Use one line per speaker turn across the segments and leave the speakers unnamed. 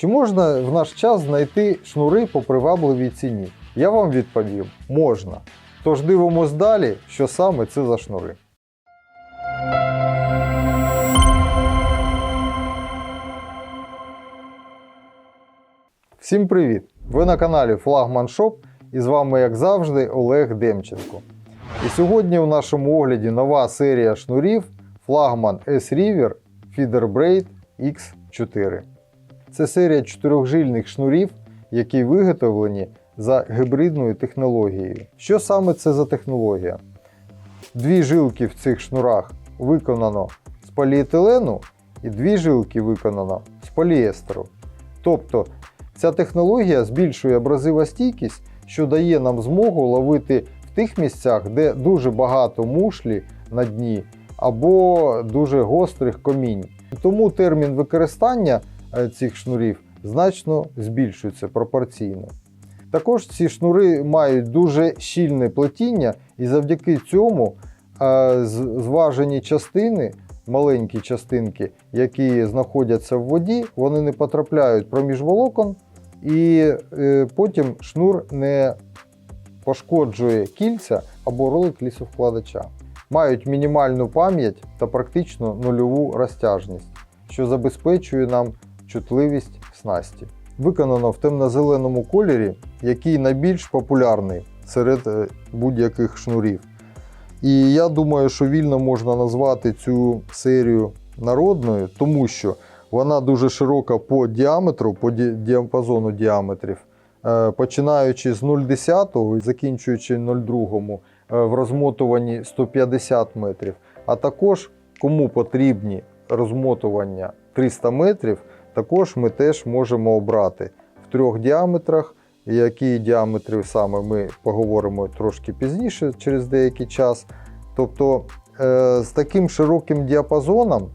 Чи можна в наш час знайти шнури по привабливій ціні? Я вам відповім: можна. Тож дивимось далі, що саме це за шнури. Всім привіт! Ви на каналі Флагман Shop і з вами, як завжди, Олег Демченко. І сьогодні у нашому огляді нова серія шнурів флагман S-River Feeder Braid X4. Це серія чотирьохжильних шнурів, які виготовлені за гібридною технологією. Що саме це за технологія? Дві жилки в цих шнурах виконано з поліетилену, і дві жилки виконано з поліестеру. Тобто ця технологія збільшує абразивостійкість, що дає нам змогу ловити в тих місцях, де дуже багато мушлі на дні або дуже гострих комінь. Тому термін використання цих шнурів значно збільшується пропорційно. Також ці шнури мають дуже щільне плетіння, і завдяки цьому е, зважені частини, маленькі частинки, які знаходяться в воді, вони не потрапляють проміж волокон, і е, потім шнур не пошкоджує кільця або ролик лісовкладача. Мають мінімальну пам'ять та практично нульову розтяжність, що забезпечує нам чутливість снасті. Виконано в темно-зеленому кольорі, який найбільш популярний серед е, будь-яких шнурів. І я думаю, що вільно можна назвати цю серію народною, тому що вона дуже широка по діаметру, по діапазону діаметрів, Е, починаючи з 0,10 і закінчуючи 0,2 е, в розмотуванні 150 метрів. А також кому потрібні розмотування 300 метрів, також ми теж можемо обрати в трьох діаметрах. Які діаметри саме ми поговоримо трошки пізніше, через деякий час. Тобто е, з таким широким діапазоном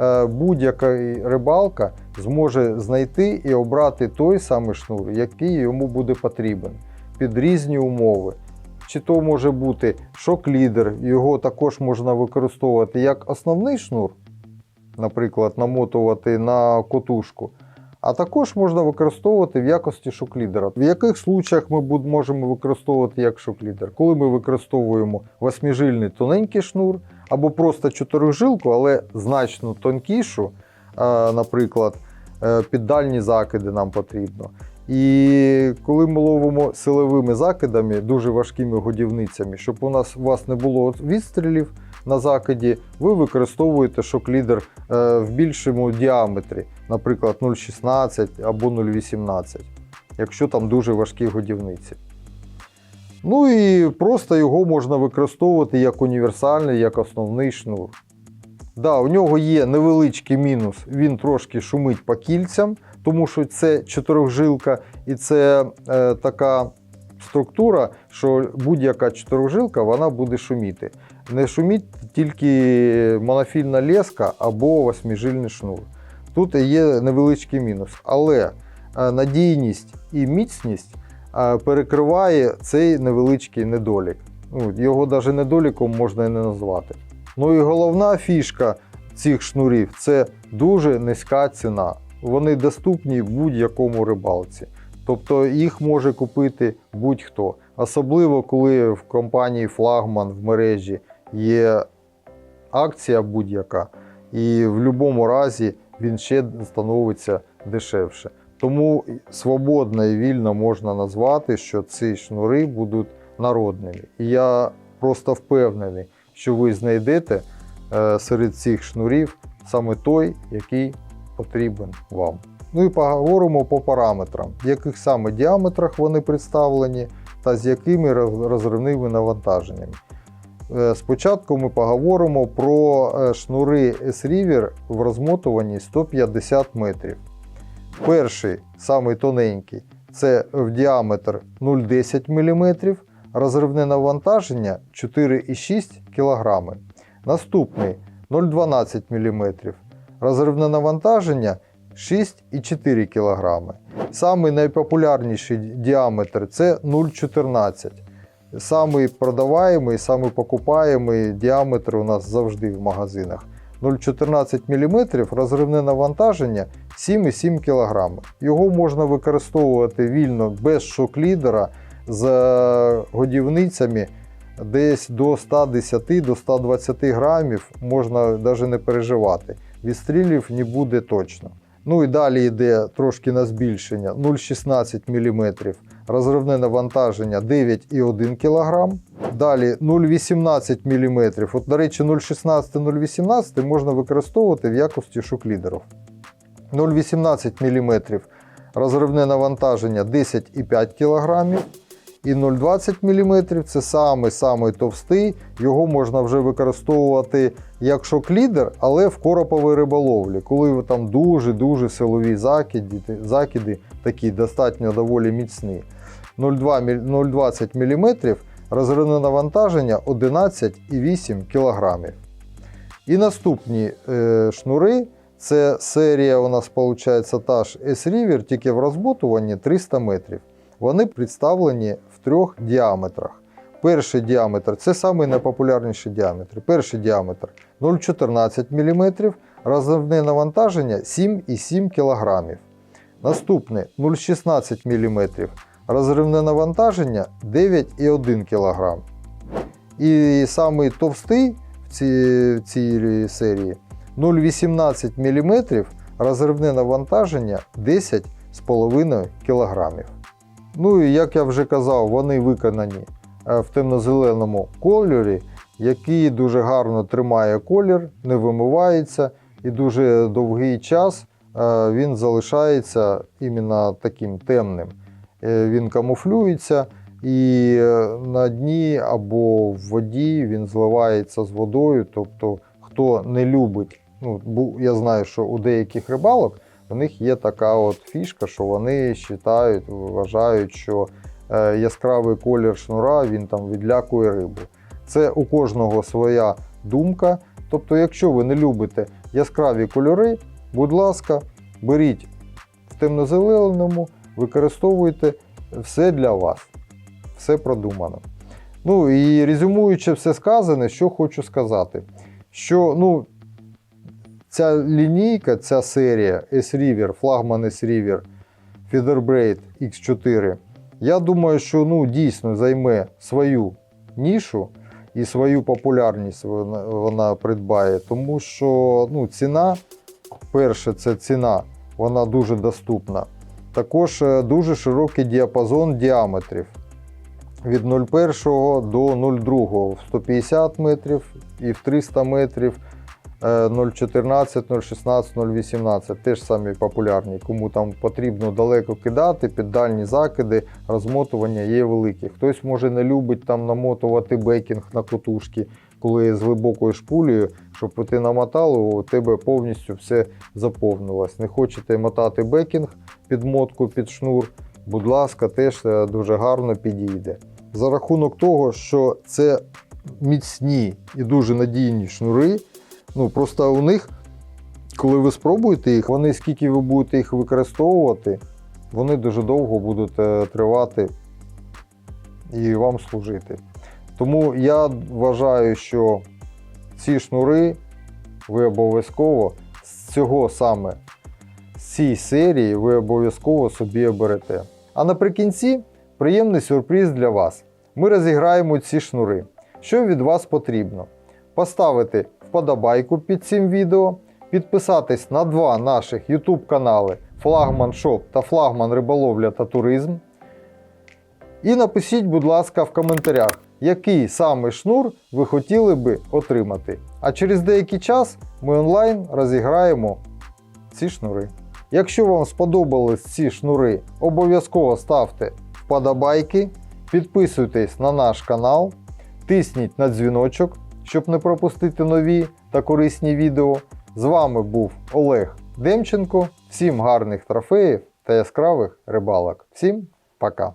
е, будь-яка рибалка зможе знайти і обрати той самий шнур, який йому буде потрібен під різні умови. Чи то може бути шок-лідер, його також можна використовувати як основний шнур, наприклад, намотувати на котушку. А також можна використовувати в якості шок-лідера. В яких случаях ми можемо використовувати як шок-лідер? Коли ми використовуємо восьмижильний тоненький шнур або просто чотирижилку, але значно тонкішу, е, наприклад, е, під дальні закиди нам потрібно. І коли ми ловимо силовими закидами, дуже важкими годівницями, щоб у нас у вас не було відстрілів на закиді, ви використовуєте шок-лідер е, в більшому діаметрі, наприклад, 0,16 або 0,18, якщо там дуже важкі годівниці. Ну і просто його можна використовувати як універсальний, як основний шнур. Да, у нього є невеличкий мінус, він трошки шумить по кільцям, тому що це чотирьохжилка і це е, така структура, що будь-яка чотирьохжилка вона буде шуміти. Не шуміть тільки монофільна леска або восьмижильний шнур. Тут є невеличкий мінус, але е, надійність і міцність е, перекриває цей невеличкий недолік. Ну, його навіть недоліком можна і не назвати. Ну і головна фішка цих шнурів це дуже низька ціна. Вони доступні будь-якому рибалці. Тобто їх може купити будь-хто. Особливо коли в компанії Флагман в мережі є акція будь-яка, і в будь-якому разі він ще становиться дешевше. Тому свободно і вільно можна назвати, що ці шнури будуть народними. І я просто впевнений, що ви знайдете е, серед цих шнурів саме той, який потрібен вам. Ну і поговоримо по параметрам, в яких саме діаметрах вони представлені та з якими розривними навантаженнями. Е, Спочатку ми поговоримо про е, шнури S-River в розмотуванні 150 метрів. Перший, самий тоненький, це в діаметр 0,10 мм, розривне навантаження 4,6 кг. Наступний 0,12 мм, розривне навантаження 6,4 кг. Самий найпопулярніший діаметр це 0,14 Самий продаваємий, самий покупаємий діаметр у нас завжди в магазинах. 0,14 мм розривне навантаження 7,7 кг. Його можна використовувати вільно без шок-лідера з годівницями десь до 110 до 120 грамів можна навіть не переживати. Відстрілів не буде точно. Ну і далі йде трошки на збільшення 0,16 мм, розривне навантаження 9,1 кг. Далі 0,18 мм. От, до речі, 0,16-0,18 можна використовувати в якості шуклідерів. 0,18 мм розривне навантаження 10,5 кг. І 0,20 мм це самий самий товстий. Його можна вже використовувати як шок-лідер, але в короповій риболовлі, коли там дуже-дуже силові закиди, закиди такі достатньо доволі міцні. 0,20 мм розривне навантаження 11,8 кг. І наступні е, шнури. Це серія у нас виходить та ж S-River, тільки в розботуванні 300 метрів. Вони представлені трьох діаметрах. Перший діаметр це самий найпопулярніший діаметр. Перший діаметр 0,14 мм, розривне навантаження 7,7 кг. Наступне 0,16 мм, розривне навантаження 9,1 кг. І самий товстий в цій, в цій серії 0,18 мм, розривне навантаження 10,5 кг. Ну і як я вже казав, вони виконані е, в темно-зеленому кольорі, який дуже гарно тримає колір, не вимивається і дуже довгий час е, він залишається іменно таким темним. Е, Він камуфлюється і на дні або в воді він зливається з водою. Тобто, хто не любить, ну я знаю, що у деяких рибалок у них є така от фішка, що вони вважають, вважають, що е, яскравий колір шнура він там відлякує рибу. Це у кожного своя думка. Тобто, якщо ви не любите яскраві кольори, будь ласка, беріть в темно-зеленому, використовуйте все для вас. Все продумано. Ну і резюмуючи все сказане, що хочу сказати, що ну, ця лінійка, ця серія S-River, флагман S-River, Featherbraid X4, я думаю, що ну, дійсно займе свою нішу і свою популярність вона, вона придбає, тому що ну, ціна, перше, це ціна, вона дуже доступна. Також е, дуже широкий діапазон діаметрів. Від 0,1 до 0,2 в 150 метрів і в 300 метрів 0,14, 0,16, 0,18 теж самі популярні. Кому там потрібно далеко кидати, під дальні закиди, розмотування є великі. Хтось може не любить там намотувати бекінг на котушки, коли з глибокою шпулею, щоб ти намотав, у тебе повністю все заповнилось. Не хочете мотати бекінг під мотку, під шнур, будь ласка, теж е, дуже гарно підійде. За рахунок того, що це міцні і дуже надійні шнури, ну просто у них, коли ви спробуєте їх, вони скільки ви будете їх використовувати, вони дуже довго будуть е, тривати і вам служити. Тому я вважаю, що ці шнури ви обов'язково з цього саме з цієї серії ви обов'язково собі оберете. А наприкінці приємний сюрприз для вас. Ми розіграємо ці шнури. Що від вас потрібно? Поставити вподобайку під цим відео, підписатись на два наших YouTube канали Флагман Шоп та Флагман Риболовля та Туризм. І напишіть, будь ласка, в коментарях, який саме шнур ви хотіли би отримати. А через деякий час ми онлайн розіграємо ці шнури. Якщо вам сподобались ці шнури, обов'язково ставте вподобайки, підписуйтесь на наш канал, тисніть на дзвіночок, щоб не пропустити нові та корисні відео. З вами був Олег Демченко. Всім гарних трофеїв та яскравих рибалок. Всім пока!